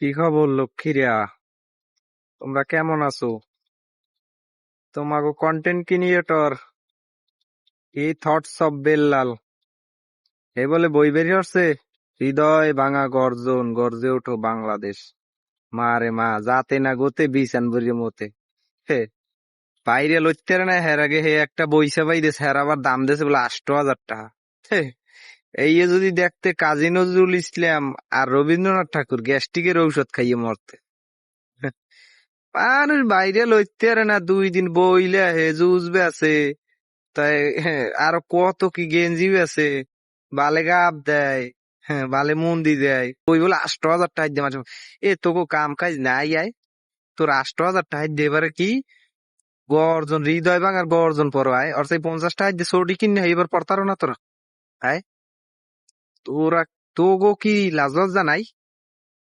কি খবর লক্ষ্মীরা তোমরা কেমন আছো? তোমাকে কন্টেন্ট ক্রিয়েটর এই থটস অফ বেল্লাল। এই বলে বই বেরিয়ে আসছে হৃদয় ভাঙা গর্জন, গর্জে ওঠো বাংলাদেশ। মা রে মা, যাতে না গোতে বিছান বরিয়ে মতে। হে, বাইরে লইতে না, হের আগে হে একটা বইসা পাই দেশ হের আবার দাম দেছে বলে আষ্ট হাজার টাকা। হে এই যদি দেখতে কাজী নজরুল ইসলাম আর রবীন্দ্রনাথ ঠাকুর গ্যাস্ট্রিকের ঔষধ খাইয়ে মরতে মানুষ বাইরে লইতে পারে না, দুই দিন বইলে হে জুজবে আছে, তাই আরও কত কি গেঞ্জি আছে, বালে গাপ দেয় হ্যাঁ বালে মন্দি দেয় ওই বলে আষ্ট হাজার টাকা দিয়ে মাঝে। এ তোকে কাম কাজ নাই আয় তোর আষ্ট হাজার টাকা দিয়ে এবারে কি গর্জন, হৃদয় ভাঙার গর্জন পর আয় আর সেই পঞ্চাশ টাকা দিয়ে সর্দি কিনে এবার পড়তারো না তোরা আয় তোরা তোগো কি লাজবাজ জানাই?